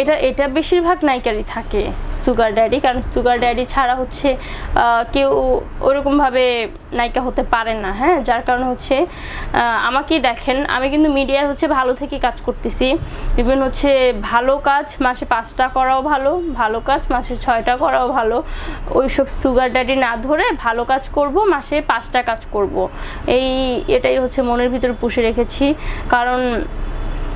এটা এটা বেশিরভাগ নায়িকারই থাকে সুগার ড্যাডি কারণ সুগার ড্যাডি ছাড়া হচ্ছে কেউ ওরকমভাবে নায়িকা হতে পারে না হ্যাঁ? যার কারণে হচ্ছে আহ, আমাকেই দেখেন। আমি কিন্তু মিডিয়ায় হচ্ছে ভালো থেকে কাজ করতেছি। ইভেন হচ্ছে ভালো কাজ মাসে পাঁচটা করাও ভালো ভালো কাজ মাসে ছয়টা করাও ভালো। ওইসব সুগার ড্যাডি না ধরে ভালো কাজ করব মাসে পাঁচটা কাজ করব। এই এটাই হচ্ছে মনের ভিতরে পুষে রেখেছি। কারণ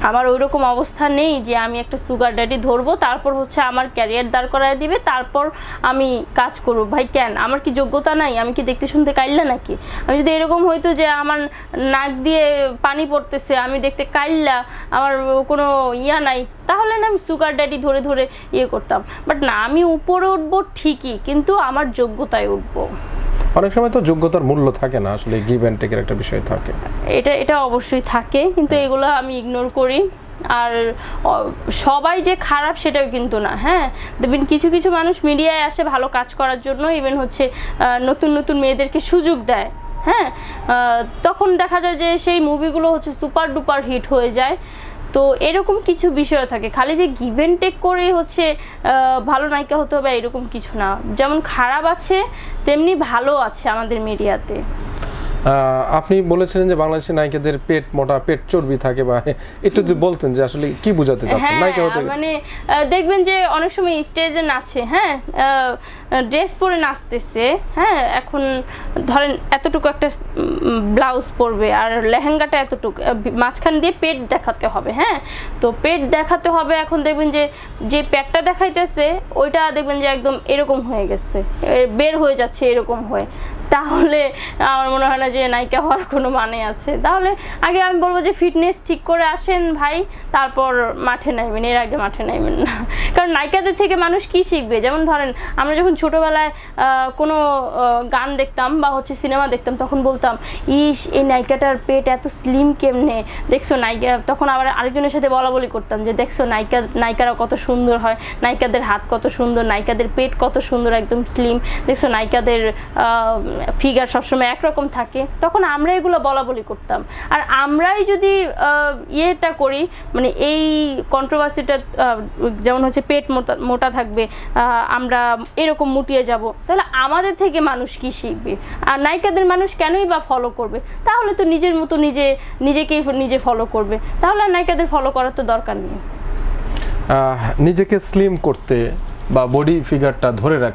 আমার ওই রকম অবস্থা নেই যে আমি একটা সুগার ড্যাডি ধরবো, তারপর হচ্ছে আমার ক্যারিয়ার দাঁড় করায় দিবে, তারপর আমি কাজ করব। ভাই, কেন? আমার কি যোগ্যতা নাই? আমি কি দেখতে শুনতে কাইল্লা নাকি? আমি যদি এরকম হইতো যে আমার নাক দিয়ে পানি পড়তেছে, আমি দেখতে কাইল্লা, আমার কোনো ইয়া নাই, তাহলে না আমি সুগার ড্যাডি ধরে ধরে ইয়ে করতাম। বাট না, আমি উপরে উঠবো ঠিকই, কিন্তু আমার যোগ্যতায় উঠবো। অনেক সময় তো যোগ্যতার মূল্য থাকে না আসলে গিভ অ্যান্ড টেকের একটা বিষয় থাকে। এটা এটা অবশ্যই থাকে কিন্তু এগুলো আমি ইগনোর করি। আর সবাই যে খারাপ সেটাও কিন্তু না হ্যাঁ? দেখবেন কিছু কিছু মানুষ মিডিয়ায় আসে ভালো কাজ করার জন্য ইভেন হচ্ছে নতুন নতুন মেয়েদেরকে সুযোগ দেয় হ্যাঁ? তখন দেখা যায় যে সেই মুভিগুলো হচ্ছে সুপার ডুপার হিট হয়ে যায়। তো এরকম কিছু বিষয় থাকে। খালি যে গিভেন টেক করে হচ্ছে ভালো নায়িকা হতে হবে এরকম কিছু না। যেমন খারাপ আছে, তেমনি ভালো আছে আমাদের মিডিয়াতে আপনি বলেছিলেন যে বাংলাদেশের নায়িকাদের পেট মোটা পেট চর্বি থাকে বা একটু যদি বলতেন যে আসলে কি বোঝাতে চাচ্ছেন? হ্যাঁ নায়িকা হতে মানে দেখবেন যে অনেক সময় স্টেজে নাচে হ্যাঁ ড্রেস পরে নাচতেছে হ্যাঁ এখন ধরেন এতটুকু একটা ব্লাউজ পরবে আর লেহেঙ্গাটা এতটুকু মাঝখান দিয়ে পেট দেখাতে হবে হ্যাঁ তো পেট দেখাতে হবে এখন দেখবেন যে যে পেটটা দেখাইতেছে ওইটা দেখবেন যে একদম এরকম হয়ে গেছে বের হয়ে যাচ্ছে এরকম হয়ে। তাহলে আমার মনে হয় না যে নায়িকা হওয়ার কোনো মানে আছে। তাহলে আগে আমি বলব যে ফিটনেস ঠিক করে আসেন ভাই, তারপর মাঠে নামবেন, এর আগে মাঠে নামবেন না। কারণ নায়িকাদের থেকে মানুষ কি শিখবে? যেমন ধরেন, আমরা যখন ছোটোবেলায় কোনো গান দেখতাম বা হচ্ছে সিনেমা দেখতাম, তখন বলতাম, ইস, এই নায়িকাটার পেট এত স্লিম কেমনে? দেখছ নায়িকা তখন আবার আরেকজনের সাথে বলা বলি করতাম যে, দেখছ নায়িকা নায়িকারা কত সুন্দর হয় নায়িকাদের হাত কত সুন্দর নায়িকাদের পেট কত সুন্দর, একদম স্লিম দেখছ নায়িকাদের ফিগার সবসময় একরকম থাকে, তখন আমরা এগুলো বলা বলি করতাম। আর আমরাই যদি ইয়েটা করি মানে এই কন্ট্রোভার্সিটা যেমন হচ্ছে পেট মোটা মোটা থাকবে আমরা এরকম মুটিয়ে যাব, তাহলে আমাদের থেকে মানুষ কি শিখবে? আর নায়িকাদের মানুষ কেনই বা ফলো করবে? তাহলে তো নিজের মতো নিজে, নিজেকেই নিজে ফলো করবে। তাহলে আর নায়িকাদের ফলো করার তো দরকার নেই। নিজেকে স্লিম করতে বা বডি ফিগারটা ধরে রাখতে